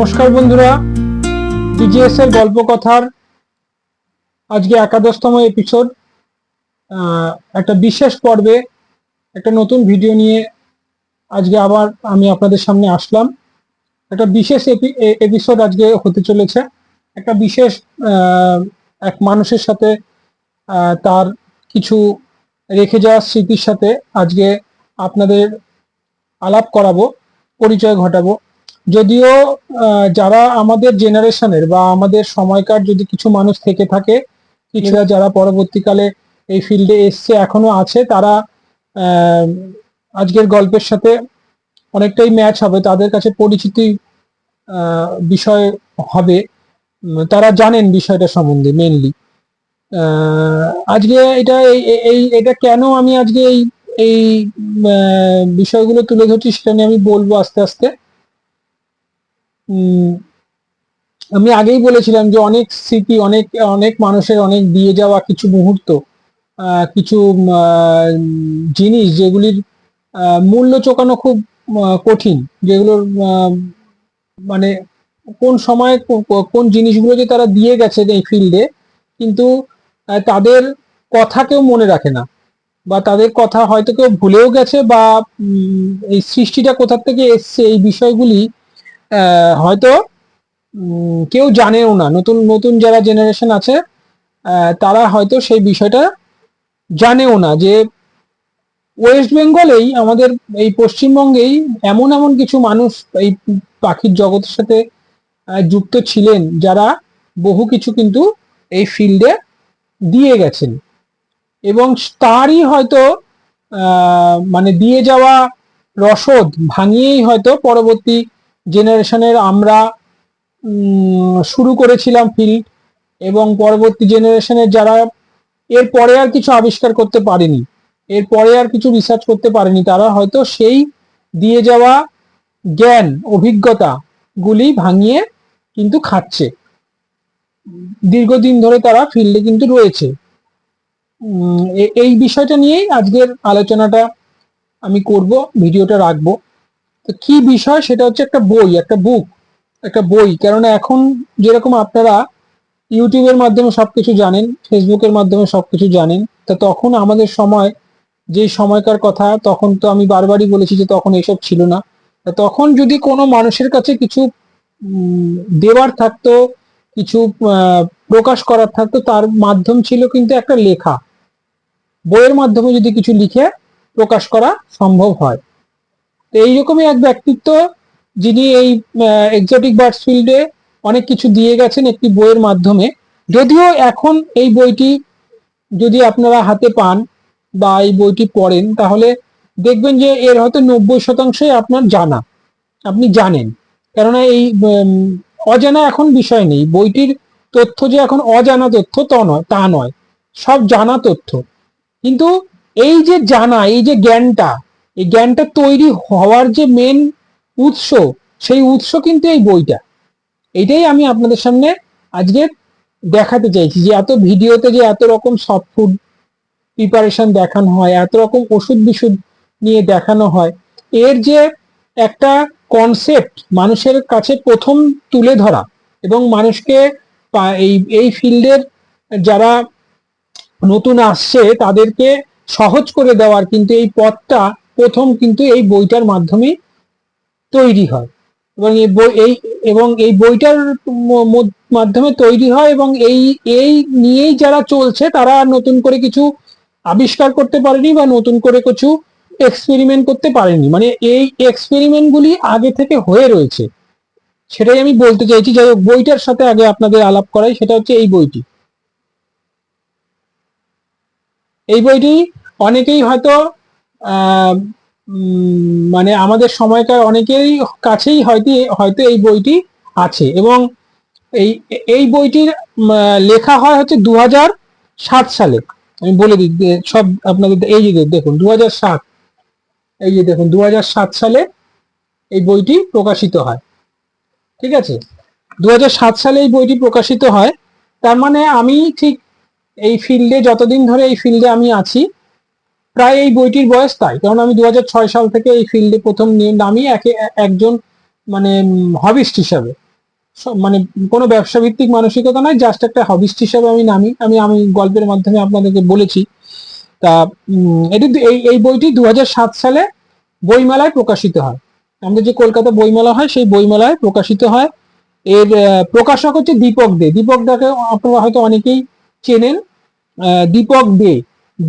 নমস্কার বন্ধুরা বিজিএস এর গল্প কথার আজকে একাদশতম এপিসোড একটা বিশেষ পর্বে একটা নতুন ভিডিও নিয়ে আজকে আবার আমি আপনাদের সামনে আসলাম। একটা বিশেষ এপিসোড আজকে হতে চলেছে। একটা বিশেষ এক মানুষের সাথে তার কিছু রেখে যাওয়া স্মৃতির সাথে আজকে আপনাদের আলাপ করাবো, পরিচয় ঘটাবো। যদিও যারা আমাদের জেনারেশনের বা আমাদের সময়কার যদি কিছু মানুষ থেকে থাকে, কিছুরা যারা পরবর্তীকালে এই ফিল্ডে এসছে, এখনও আছে, তারা আজকের গল্পের সাথে অনেকটাই ম্যাচ হবে, তাদের কাছে পরিচিতি বিষয় হবে। তারা জানেন বিষয়টা সম্বন্ধে মেনলি আজকে এটা এই- এটা কেন আমি আজকে এই এই বিষয়গুলো তুলে ধরছি, সেটা নিয়ে আমি বলব আস্তে আস্তে। আমি আগেই বলেছিলাম যে অনেক স্মৃতি, অনেক অনেক মানুষের অনেক দিয়ে যাওয়া কিছু মুহূর্ত কিছু জিনিস যেগুলির মূল্য চোকানো খুব কঠিন, যেগুলোর মানে কোন সময় কোন জিনিসগুলো যে তারা দিয়ে গেছে এই ফিল্ডে কিন্তু তাদের কথা কেউ মনে রাখে না, বা তাদের কথা হয়তো কেউ ভুলেও গেছে, বা এই সৃষ্টিটা কোথার থেকে এসছে, এই বিষয়গুলি হয়তো কেউ জানেও না। নতুন নতুন যারা জেনারেশন আছে তারা হয়তো সেই বিষয়টা জানেও না যে ওয়েস্ট বেঙ্গলেই আমাদের, এই পশ্চিমবঙ্গেই এমন এমন কিছু মানুষ এই পাখির জগতের সাথে যুক্ত ছিলেন যারা বহু কিছু কিন্তু এই ফিল্ডে দিয়ে গেছেন। এবং তারই হয়তো মানে দিয়ে যাওয়া রসদ ভাঙিয়েই হয়তো পরবর্তী জেনারেশনের আমরা শুরু করেছিলাম ফিল্ড এবং পরবর্তী জেনারেশনের যারা, এর পরে আর কিছু আবিষ্কার করতে পারেনি। এর পরে আর কিছু রিসার্চ করতে পারেনি। তারা হয়তো সেই দিয়ে যাওয়া জ্ঞান, অভিজ্ঞতা গুলি ভাঙিয়ে কিন্তু খাচ্ছে। দীর্ঘদিন ধরে তারা ফিল্ডে কিন্তু রয়েছে। এই বিষয়টা নিয়েই আজকের আলোচনাটা আমি করব, ভিডিওটা রাখব। তো কি বিষয়? সেটা হচ্ছে একটা বই, একটা বুক একটা বই। কেননা এখন যেরকম আপনারা ইউটিউবের মাধ্যমে সবকিছু জানেন, ফেসবুকের মাধ্যমে সবকিছু জানেন, তা তখন আমাদের সময়, যে সময়কার কথা, তখন তো আমি বারবারই বলেছি যে তখন এসব ছিল না। তখন যদি কোনো মানুষের কাছে কিছু দেওয়ার থাকতো, কিছু প্রকাশ করার থাকতো, তার মাধ্যম ছিল কিন্তু একটা লেখা। বইয়ের মাধ্যমে যদি কিছু লিখে প্রকাশ করা সম্ভব হয়। তো এইরকমই এক ব্যক্তিত্ব যিনি এই এক্সোটিক বার্ডস ফিল্ডে অনেক কিছু দিয়ে গেছেন একটি বইয়ের মাধ্যমে। যদিও এখন এই বইটি যদি আপনারা হাতে পান বা এই বইটি পড়েন, তাহলে দেখবেন যে এর হয়তো নব্বই শতাংশই আপনার জানা। আপনি জানেন। কেননা এই অজানা এখন বিষয় নেই। বইটির তথ্য যে এখন অজানা তথ্য তা নয় তা নয়। সব জানা তথ্য। কিন্তু এই যে জানা, এই যে জ্ঞানটা এই জ্ঞানটা তৈরি হওয়ার যে মেন উৎস, সেই উৎস কিন্তু এই বইটা। এটাই আমি আপনাদের সামনে আজকে দেখাতে চাইছি যে এত ভিডিওতে যে এত রকম সফট ফুড প্রিপারেশন দেখানো হয়, এত রকম ওষুধ বিশুদ্ধ নিয়ে দেখানো হয়, এর যে একটা কনসেপ্ট মানুষের কাছে প্রথম তুলে ধরা এবং মানুষকে এই এই ফিল্ডের যারা নতুন আসছে তাদেরকে সহজ করে দেওয়ার কিন্তু এই পথটা প্রথম কিন্তু এই বইটার মাধ্যমে তৈরি হয়। এবং এই বই, এই, এবং এই বইটার মাধ্যমে তৈরি হয় এবং এই এই নিয়েই যারা চলছে তারা নতুন করে কিছু আবিষ্কার করতে পারেনি বা নতুন করে কিছু এক্সপেরিমেন্ট করতে পারেনি। মানে এই এক্সপেরিমেন্ট গুলি আগে থেকে হয়ে রয়েছে। সেটাই আমি বলতে চাইছি, যাই হোক, বইটার সাথে আগে আপনাদের আলাপ করাই, সেটা হচ্ছে এই বইটি। এই বইটি অনেকেই হয়তো মানে আমাদের সময়কার অনেকেরই কাছেই হয়তো হয়তো এই বইটি আছে এবং এই এই বইটির লেখা হয় হচ্ছে দু সালে। আমি বলে দিই সব আপনাদের এই যে দেখুন দু এই যে দেখুন দু সালে এই বইটি প্রকাশিত হয়। ঠিক আছে? দু সালে এই বইটি প্রকাশিত হয়। তার মানে আমি ঠিক এই ফিল্ডে, যতদিন ধরে এই ফিল্ডে আমি আছি প্রায় এই বইটির বয়স তাই। কারণ আমি দু হাজার ছয় সাল থেকে এই ফিল্ডে প্রথম নিয়ে নামি একে একজন মানে হবিস্ট হিসাবে। মানে কোনো ব্যবসা ভিত্তিক মানসিকতা নয়, জাস্ট একটা হবিস্ট হিসাবে আমি নামি। আমি আমি গল্পের মাধ্যমে আপনাদেরকে বলেছি। তা এটি এই এই বইটি দু হাজার সাত সালে বইমেলায় প্রকাশিত হয়। আমাদের যে কলকাতা বইমেলা হয়, সেই বইমেলায় প্রকাশিত হয়। এর প্রকাশক হচ্ছে দীপক দে। দীপক দাকে আপনারা হয়তো অনেকেই চেনেন। দীপক দে।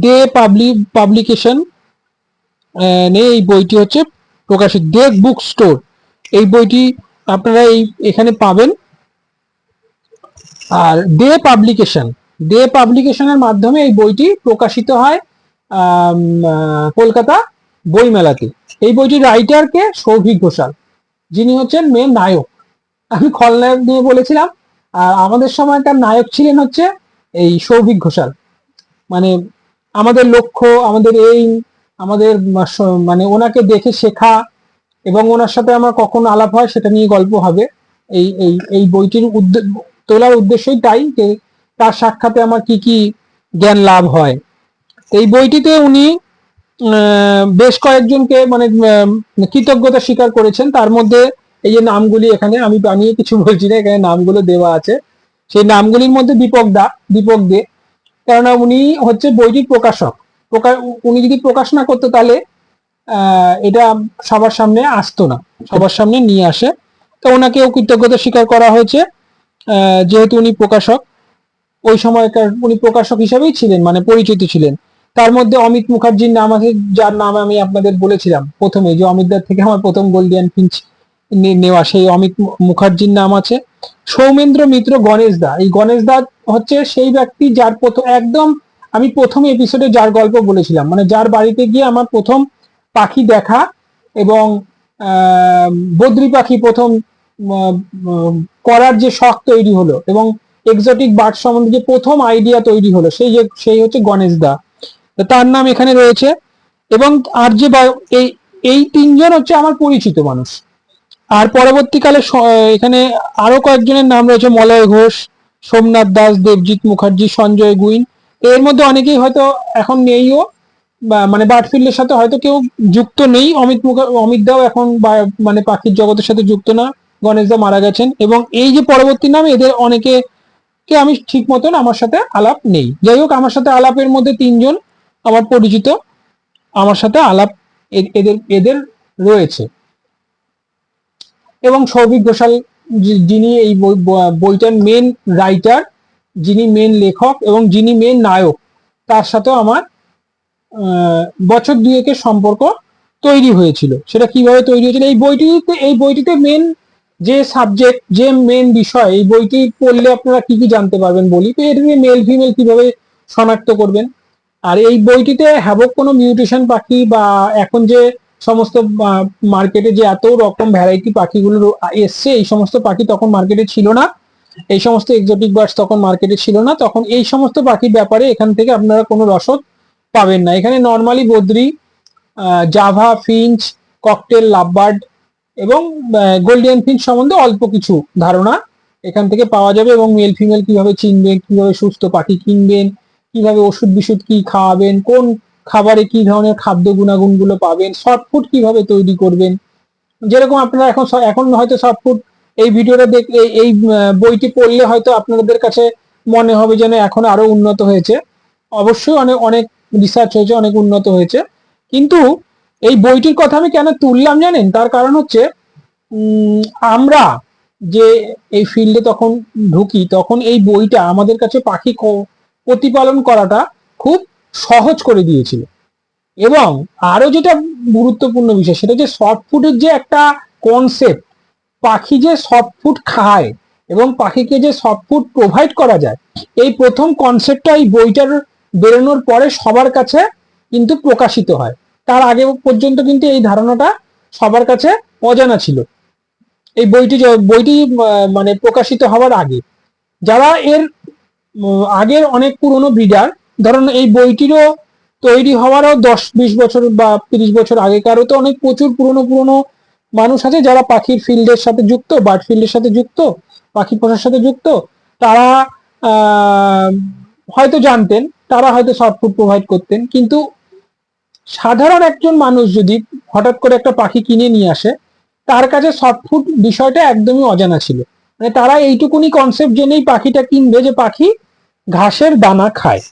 দে পাবলিক পাবলিকেশন নিয়ে এই বইটি হচ্ছে প্রকাশিত দে বুক স্টোর। এই বইটি আপনারা এই, এখানে পাবেন। আর দে পাবলিকেশন দে পাবলিকেশনের মাধ্যমে এই বইটি প্রকাশিত হয় কলকাতা বইমেলাতে। এই বইটির রাইটারকে সৌভিক ঘোষাল, যিনি হচ্ছেন মেন নায়ক। আমি খলনায়ক নিয়ে বলেছিলাম আর আমাদের সময়কার নায়ক ছিলেন হচ্ছে এই সৌভিক ঘোষাল। মানে আমাদের লক্ষ্য, আমাদের এই আমাদের মানে ওনাকে দেখে শেখা এবং ওনার সাথে আমার কখন আলাপ হয় সেটা নিয়ে গল্প হবে। এই এই এই বইটির তোলার উদ্দেশ্যই তাই যে তার সাক্ষাতে আমার কি কি জ্ঞান লাভ হয়। এই বইটিতে উনি বেশ কয়েকজনকে মানে কৃতজ্ঞতা স্বীকার করেছেন। তার মধ্যে এই যে নামগুলি এখানে, আমি বানিয়ে কিছু বলছি না, এখানে নামগুলো দেওয়া আছে। সেই নামগুলির মধ্যে দীপক দা, দীপক দে কেননা উনি হচ্ছে বইটির প্রকাশক। প্রকা- উনি যদি প্রকাশ না করতো তাহলে এটা সবার সামনে আসতো না, সবার সামনে নিয়ে আসে। তো ওনাকেও কৃতজ্ঞতা স্বীকার করা হয়েছে যেহেতু উনি প্রকাশক। ওই সময়কার উনি প্রকাশক হিসেবেই ছিলেন মানে পরিচিত ছিলেন। তার মধ্যে অমিত মুখার্জির নাম আছে, যার নাম আমি আপনাদের বলেছিলাম প্রথমে, যে অমিতদার থেকে আমার প্রথম গোল্ডিয়ান ফিঞ্চ নেওয়া, সেই অমিত মুখার্জির নাম আছে। সৌমেন্দ্র মিত্র গণেশ দা। এই গণেশ দা হচ্ছে সেই ব্যক্তি যার প্রথম একদম আমি প্রথম এপিসোডে যার গল্প বলেছিলাম। মানে যার বাড়িতে গিয়ে আমার প্রথম পাখি দেখা এবং বদ্রি পাখি প্রথম করার যে শখ তৈরি হলো এবং এক্সোটিক বার্ড সম্বন্ধে যে প্রথম আইডিয়া তৈরি হলো, সেই যে, সেই হচ্ছে গণেশ দা। তার নাম এখানে রয়েছে এবং আর যে এই এই তিনজন হচ্ছে আমার পরিচিত মানুষ। আর পরবর্তীকালে এখানে আরও কয়েকজনের নাম রয়েছে, মলয় ঘোষ, সোমনাথ দাস, দেবজিৎ মুখার্জি, সঞ্জয় গুইন। এর মধ্যে অনেকেই হয়তো এখন নেইও মানে বার্ডফিল্ডের সাথে হয়তো কেউ যুক্ত নেই। অমিত মুখা, অমিত দাও এখন মানে পাখির জগতের সাথে যুক্ত না, গণেশ দা মারা গেছেন। এবং এই যে পরবর্তী নাম এদের অনেকে কে আমি ঠিক মতন আমার সাথে আলাপ নেই। যাই হোক, আমার সাথে আলাপের মধ্যে তিনজন আমার পরিচিত। আমার সাথে আলাপ এদের এদের রয়েছে। এবং সৌভিক ঘোষাল যিনি এই বই- বইটার মেন রাইটার যিনি মেন লেখক এবং যিনি মেন নায়ক, তার সাথেও আমার বছর দুয়েকের সম্পর্ক তৈরি হয়েছিল। সেটা কীভাবে তৈরি হয়েছিল? এই বইটিতে এই বইটিতে মেন যে সাবজেক্ট যে মেন বিষয়, এই বইটি পড়লে আপনারা কি কি জানতে পারবেন বলি? তো এর মেল ফিমেল কীভাবে শনাক্ত করবেন? আর এই বইটিতে হ্যাবক কোনো মিউটেশন পাখি বা এখন যে সমস্ত মার্কেটে যে এত রকম ভ্যারাইটি পাখিগুলো এসছে, এই সমস্ত পাখি তখন মার্কেটে ছিল না। এই সমস্ত এক্সোটিক বার্ডস তখন মার্কেটে ছিল না। তখন এই সমস্ত পাখির ব্যাপারে এখান থেকে আপনারা কোনো রসদ পাবেন না। এখানে নর্মালি বদ্রি জাভা ফিঞ্চ ককটেল লাভবার্ড এবং গোল্ডিয়ান ফিঞ্চ সম্বন্ধে অল্প কিছু ধারণা এখান থেকে পাওয়া যাবে এবং মেল ফিমেল কীভাবে চিনবেন, কীভাবে সুস্থ পাখি কিনবেন, কীভাবে ওষুধ বিশুদ কি খাওয়াবেন, কোন খাবারে কি ধরনের খাদ্য গুণাগুণগুলো পাবেন শর্ট ফুড কীভাবে তৈরি করবেন? যেরকম আপনারা এখন এখন হয়তো শর্ট ফুড এই ভিডিওটা দেখ, এই- বইটি পড়লে হয়তো আপনাদের কাছে মনে হবে যেন এখন আরও উন্নত হয়েছে। অবশ্যই অনেক অনেক রিসার্চ হয়েছে, অনেক উন্নত হয়েছে। কিন্তু এই বইটির কথা আমি কেন তুললাম জানেন? তার কারণ হচ্ছে আমরা যে এই ফিল্ডে তখন ঢুকি, তখন এই বইটা আমাদের কাছে পাখি প্রতিপালন করাটা খুব সহজ করে দিয়েছিল। এবং আরও যেটা গুরুত্বপূর্ণ বিষয়, সেটা যে সফট ফুডের যে একটা কনসেপ্ট পাখি যে সফট ফুড খায় এবং পাখিকে যে সফট ফুড প্রোভাইড করা যায়, এই প্রথম কনসেপ্টটা এই বইটার বেরোনোর পরে সবার কাছে কিন্তু প্রকাশিত হয়। তার আগে পর্যন্ত কিন্তু এই ধারণাটা সবার কাছে অজানা ছিল। এই বইটি বইটি মানে প্রকাশিত হওয়ার আগে। যারা এর আগের অনেক পুরনো ব্রিডার ধরুন এই বইটিরও তৈরি হওয়ারও দশ, বিশ বছর বা তিরিশ বছর আগেকারও তো অনেক প্রচুর পুরনো পুরনো মানুষ আছে যারা পাখির ফিল্ডের সাথে যুক্ত, বার্ড ফিল্ডের সাথে যুক্ত, পাখি পোষার সাথে যুক্ত। তারা হয়তো জানতেন, তারা হয়তো শর্ট ফুড প্রোভাইড করতেন, কিন্তু সাধারণ একজন মানুষ যদি হঠাৎ করে একটা পাখি কিনে নিয়ে আসে, তার কাছে সফটফুড বিষয়টা একদমই অজানা ছিল। মানে তারা এইটুকুনি কনসেপ্ট জেনেই পাখিটা কিনবে যে পাখি ঘাসের দানা খায়।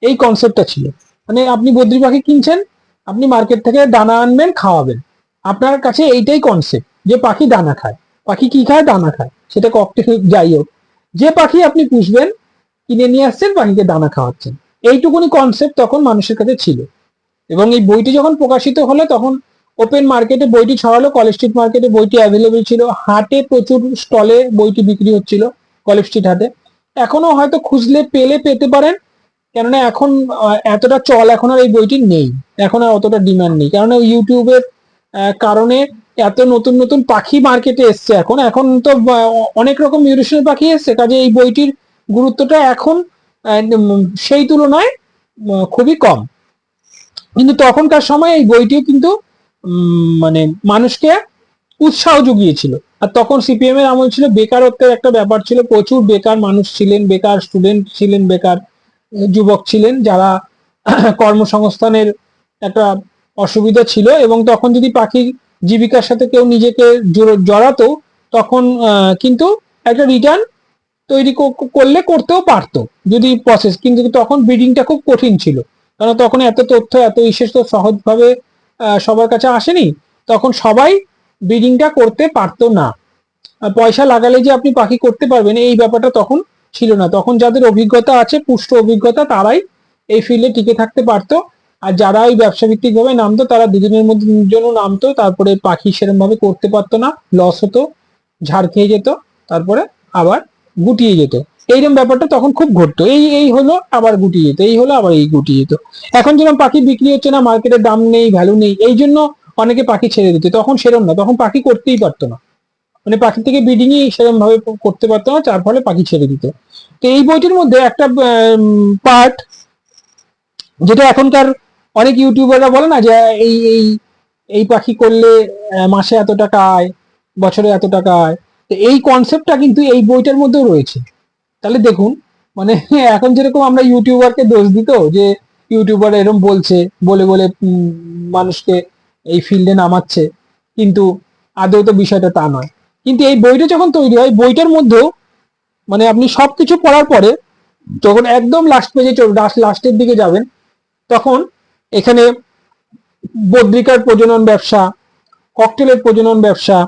এই কনসেপ্টটা ছিল। মানে আপনি বদ্রি পাখি কিনছেন, আপনি মার্কেট থেকে দানা আনবেন, খাওয়াবেন। আপনার কাছে এইটাই কনসেপ্ট যে পাখি দানা খায়। পাখি কি খায়? দানা খায়। সেটা ককটেল যাই হোক। যে পাখি আপনি পুষবেন, কিনে নিয়ে আসছেন, পাখিকে দানা খাওয়াচ্ছেন। এইটুকুনি কনসেপ্ট তখন মানুষের কাছে ছিল। এবং এই বইটি যখন প্রকাশিত হলো, তখন ওপেন মার্কেটে বইটি ছড়ালো কলেজ স্ট্রিট মার্কেটে বইটি অ্যাভেলেবেল ছিল। হাটে প্রচুর স্টলে বইটি বিক্রি হচ্ছিল কলেজ স্ট্রিট হাটে। এখনও হয়তো খুঁজলে, পেলে পেতে পারেন। কেননা এখন এতটা চল এখন আর এই বইটি নেই। এখন আর অতটা ডিমান্ড নেই। কেননা ইউটিউবের কারণে এত নতুন নতুন পাখি মার্কেটে এসছে এখন। এখন তো অনেক রকম মিউটেশন পাখি এসছে। কাজে এই বইটির গুরুত্বটা এখন সেই তুলনায় খুবই কম। কিন্তু তখনকার সময় এই বইটিও কিন্তু মানে মানুষকে উৎসাহ জুগিয়েছিল। আর তখন সিপিএম এর আমল ছিল বেকারত্বের একটা ব্যাপার ছিল। প্রচুর বেকার মানুষ ছিলেন, বেকার স্টুডেন্ট ছিলেন বেকার। যুবক ছিলেন যারা কর্মসংস্থানের একটা অসুবিধা ছিল এবং তখন যদি পাখির জীবিকার সাথে কেউ নিজেকে জড়াতো, তখন কিন্তু একটা রিটার্ন তৈরি করলে করতেও পারতো যদি প্রসেস কিন্তু তখন ব্রিডিংটা খুব কঠিন ছিল। কারণ তখন এত তথ্য, এত বিশেষ তো সহজভাবে সবার কাছে আসেনি। তখন সবাই ব্রিডিংটা করতে পারতো না। পয়সা লাগালে যে আপনি পাখি করতে পারবেন, এই ব্যাপারটা তখন ছিল না। তখন যাদের অভিজ্ঞতা আছে, পুষ্ট অভিজ্ঞতা, তারাই এই ফিল্ডে টিকে থাকতে পারতো। আর যারা ওই ব্যবসা ভিত্তিক ভাবে নামতো, তারা দুদিনের মধ্যে জন্য নামতো। তারপরে পাখি সেরকম ভাবে করতে পারতো না লস হতো, ঝাড় খেয়ে যেত, তারপরে আবার গুটিয়ে যেত। এইরকম ব্যাপারটা তখন খুব ঘটতো। এই এই হলো আবার গুটিয়ে যেত, এই হলো আবার এই গুটিয়ে যেত। এখন যেরকম পাখি বিক্রি হচ্ছে না মার্কেটে দাম নেই ভ্যালু নেই এই জন্য অনেকে পাখি ছেড়ে দিত। তখন সেরম না, তখন পাখি করতেই পারতো না। মানে পাখি থেকে ব্রিডিংই সেরকম ভাবে করতে পারতো না, যার ফলে পাখি ছেড়ে দিত। তো এই বইটির মধ্যে একটা পার্ট যেটা এখনকার অনেক ইউটিউবাররা বলে না যে, এই এই এই পাখি করলে মাসে এত টাকা আয়, বছরে এত টাকা আয়। তো এই কনসেপ্টটা কিন্তু এই বইটার মধ্যেও রয়েছে। তাহলে দেখুন মানে এখন যেরকম আমরা ইউটিউবারকে দোষ দিত যে ইউটিউবার এরকম বলছে, বলে বলে মানুষকে এই ফিল্ডে নামাচ্ছে, কিন্তু আদৌ তো বিষয়টা তা নয়। কিন্তু এই বইটা যখন তৈরি হয়, বইটার মধ্যেও মানে আপনি সবকিছু পড়ার পরে যখন একদম লাস্ট পেজে লাস্টের দিকে যাবেন, তখন এখানে বদ্রিকার প্রজনন ব্যবসা, ককটেলের প্রজনন ব্যবসা,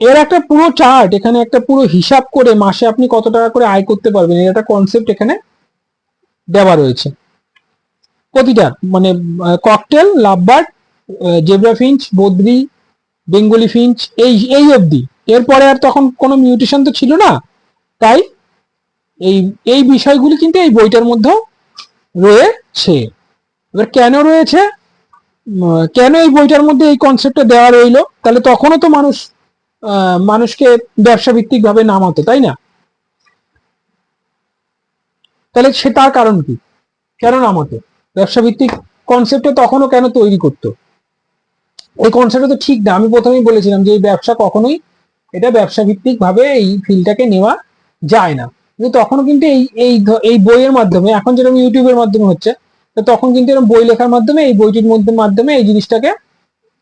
এর একটা পুরো চার্ট এখানে একটা পুরো হিসাব করে মাসে আপনি কত টাকা করে আয় করতে পারবেন, এর একটা কনসেপ্ট এখানে দেওয়া রয়েছে। প্রতিটা মানে ককটেল, লাভবার্ড জেব্রাফিঞ্চ বদ্রি বেঙ্গলি ফিঞ্চ, এই এই অবধি। এরপরে আর তখন কোনো মিউটেশন তো ছিল না। তাই এই এই বিষয়গুলি কিন্তু এই বইটার মধ্যেও রয়েছে। এবার কেন রয়েছে? কেন এই বইটার মধ্যে এই কনসেপ্টটা দেওয়া রইল? তাহলে তখনও তো মানুষ মানুষকে ব্যবসা ভিত্তিক ভাবে নামাতো, তাই না? তাহলে সে তার কারণ কি? কেন নামাতো? ব্যবসা ভিত্তিক কনসেপ্টটা তখনও কেন তৈরি করতো? ওই কনসেপ্টটা তো ঠিক না। আমি প্রথমেই বলেছিলাম যে এই ব্যবসা কখনোই, এটা ব্যবসা ভিত্তিক ভাবে এই ফিল্ডটাকে নেওয়া যায় না। কিন্তু তখনও কিন্তু এই এই এই বইয়ের মাধ্যমে, এখন যেরকম ইউটিউবের মাধ্যমে হচ্ছে, তো তখন কিন্তু এরকম বই লেখার মাধ্যমে, এই বইটির মধ্যে, মাধ্যমে এই জিনিসটাকে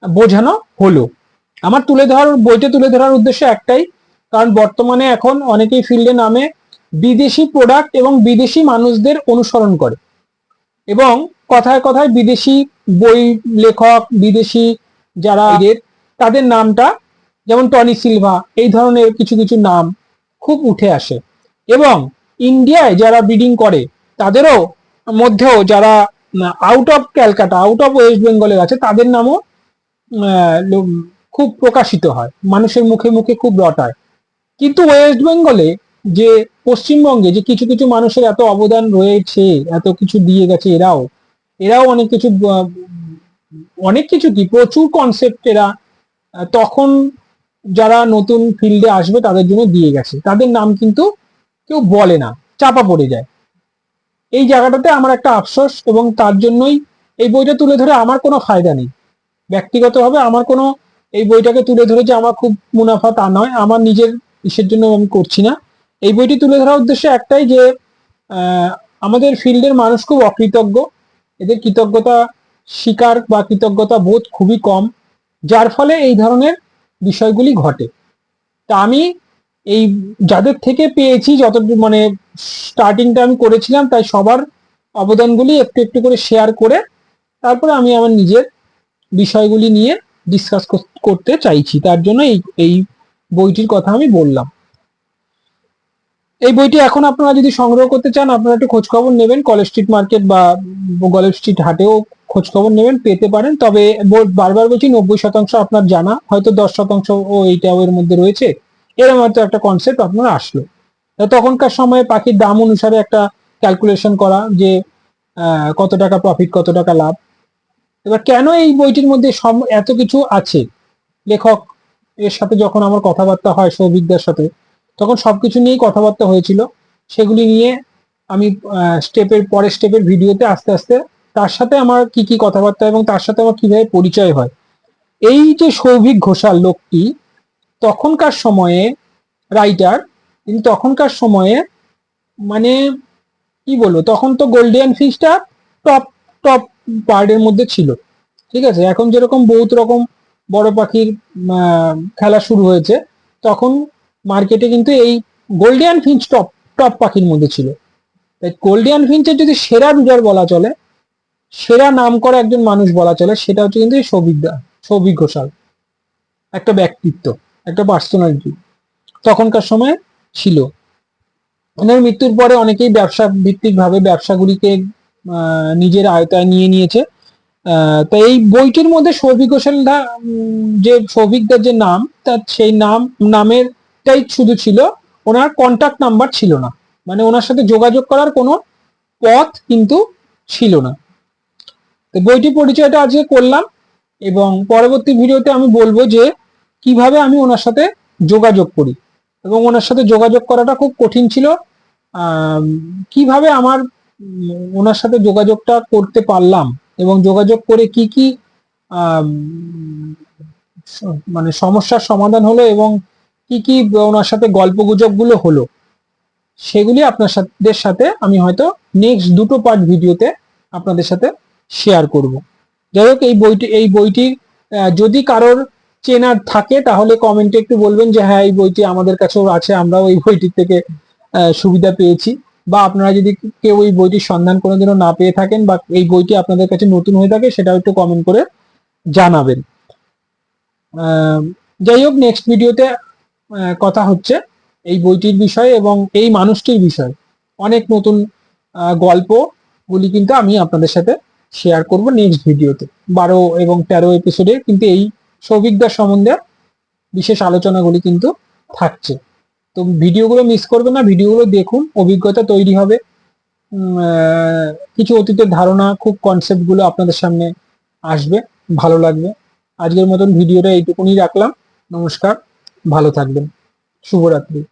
বোঝানো হলো। আমার তুলে ধরার, বইটা তুলে ধরার উদ্দেশ্য একটাই, কারণ বর্তমানে এখন অনেকেই ফিল্ডে নামে বিদেশি প্রোডাক্ট এবং বিদেশি মানুষদের অনুসরণ করে। এবং কথায় কথায় বিদেশি বই লেখক, বিদেশি যারা তাদের নামটা যেমন টনি সিলভা এই ধরনের কিছু কিছু নাম খুব উঠে আসে। এবং ইন্ডিয়ায় যারা ব্রিডিং করে তাদেরও মধ্যেও যারা out of Calcutta out of West বেঙ্গলের আছে তাদের নামও খুব প্রকাশিত হয়। মানুষের মুখে মুখে খুব রটায়। কিন্তু ওয়েস্ট বেঙ্গলে যে পশ্চিমবঙ্গে যে কিছু কিছু মানুষের এত অবদান রয়েছে এত কিছু দিয়ে গেছে এরাও এরাও অনেক কিছু অনেক কিছু কি, প্রচুর কনসেপ্ট এরা তখন যারা নতুন ফিল্ডে আসবে তাদের জন্য দিয়ে গেছে। তাদের নাম কিন্তু কেউ বলে না, চাপা পড়ে যায়। এই জায়গাটাতে আমার একটা আফসোস এবং তার জন্যই এই বইটা তুলে ধরে আমার কোনো ফায়দা নেই। ব্যক্তিগতভাবে আমার কোনো এই বইটাকে তুলে ধরে যে আমার খুব মুনাফা তা নয়, আমার নিজের ইসের জন্য আমি করছি না। এই বইটি তুলে ধরার উদ্দেশ্য একটাই যে আমাদের ফিল্ডের মানুষ খুব অকৃতজ্ঞ। এদের কৃতজ্ঞতা স্বীকার বা কৃতজ্ঞতা বোধ খুবই কম, যার ফলে এই ধরনের বিষয়গুলি ঘটে। তা আমি এই যাদের থেকে পেয়েছি, যত মানে স্টার্টিংটা আমি করেছিলাম, তাই সবার অবদানগুলি একটু একটু করে শেয়ার করে তারপরে আমি আমার নিজের বিষয়গুলি নিয়ে ডিসকাস করতে চাইছি। তার জন্য এই এই বইটির কথা আমি বললাম। এই বইটি এখন আপনারা যদি সংগ্রহ করতে চান, আপনারা একটু খোঁজখবর নেবেন। কলেজ স্ট্রিট মার্কেট বা কলেজ স্ট্রিট হাটেও খোঁজ খবর নেবেন, পেতে পারেন। তবে বারবার বলছি নব্বই শতাংশ আপনার জানা, হয়তো দশ শতাংশ ও এইটাও এর মধ্যে রয়েছে। এরকম হয়তো একটা কনসেপ্ট আপনার আসলো। তখনকার সময়ে পাখির দাম অনুসারে একটা ক্যালকুলেশন করা যে কত টাকা প্রফিট কত টাকা লাভ। এবার কেন এই বইটির মধ্যে এত কিছু আছে? লেখক এর সাথে যখন আমার কথাবার্তা হয়, সৌভিকদার সাথে, তখন সবকিছু নিয়েই কথাবার্তা হয়েছিল। সেগুলি নিয়ে আমি স্টেপের পরের স্টেপের ভিডিওতে আস্তে আস্তে তার সাথে আমার কি কি কথাবার্তা এবং তার সাথে আমার কীভাবে পরিচয় হয়? এই যে সৌভিক ঘোষাল লোকটি, তখনকার সময়ে রাইটার কিন্তু তখনকার সময়ে মানে কি বলব, তখন তো গোল্ডেন ফিশটা টপ টপ পার্টের মধ্যে ছিল। ঠিক আছে? এখন যেরকম বহুত রকম বড় পাখির খেলা শুরু হয়েছে, তখন মার্কেটে কিন্তু এই গোল্ডিয়ান ফিঞ্চ টপ টপ পাখির মধ্যে ছিল। তাই গোল্ডিয়ান ফিঞ্চের যদি সেরা রুজার বলা চলে সেরা নাম করা একজন মানুষ বলা চলে, সেটা হচ্ছে কিন্তু এই সৌভিক ঘোষাল। একটা ব্যক্তিত্ব, একটা পার্সোনালিটি তখনকার সময় ছিল। ওনার মৃত্যুর পরে অনেকেই ব্যবসা ভিত্তিক ভাবে ব্যবসাগুলিকে নিজের আয়তায় নিয়ে নিয়েছে। তো এই বইটির মধ্যে সৌভিক ঘোষালদা যে সৌভিকদার যে নাম, তার সেই নাম, নামেরটাই শুধু ছিল, ওনার কন্টাক্ট নাম্বার ছিল না। মানে ওনার সাথে যোগাযোগ করার কোনো পথ কিন্তু ছিল না। তো বইটি পরিচয়টা আজকে করলাম এবং পরবর্তী ভিডিওতে আমি বলব যে কীভাবে আমি ওনার সাথে যোগাযোগ করি এবং ওনার সাথে যোগাযোগ করাটা খুব কঠিন ছিল। কীভাবে আমার ওনার সাথে যোগাযোগটা করতে পারলাম এবং যোগাযোগ করে কি কি মানে সমস্যার সমাধান হলো এবং কি কি ওনার সাথে গল্প গুজবগুলো হলো সেগুলি আপনার সাথে আমি হয়তো নেক্সট দুটো পার্ট ভিডিওতে আপনাদের সাথে শেয়ার করব। যাই হোক এই বইটি এই বইটি যদি কারোর চেনার থাকে, তাহলে কমেন্টে একটু বলবেন যে হ্যাঁ এই বইটি আমাদের কাছেও আছে, আমরাও এই বইটির থেকে সুবিধা পেয়েছি। বা আপনারা যদি কেউ এই বইটির সন্ধান কোনোদিনও না পেয়ে থাকেন বা এই বইটি আপনাদের কাছে নতুন হয়ে থাকে, সেটাও একটু কমেন্ট করে জানাবেন। যাই হোক নেক্সট ভিডিওতে কথা হচ্ছে এই বইটির বিষয়ে এবং এই মানুষটির বিষয়ে। অনেক নতুন গল্পগুলি কিন্তু আমি আপনাদের সাথে শেয়ার করব নেক্সট ভিডিওতে বারো এবং তেরো এপিসোডে কিন্তু এই সৌভিকদার সম্বন্ধে বিশেষ আলোচনাগুলি কিন্তু থাকছে। তো ভিডিওগুলো মিস করবে না, ভিডিওগুলো দেখুন, অভিজ্ঞতা তৈরি হবে। কিছু অতীতের ধারণা, খুব কনসেপ্টগুলো আপনাদের সামনে আসবে, ভালো লাগবে। আজকের মতন ভিডিওটা এইটুকুনি রাখলাম। নমস্কার, ভালো থাকবেন। শুভরাত্রি।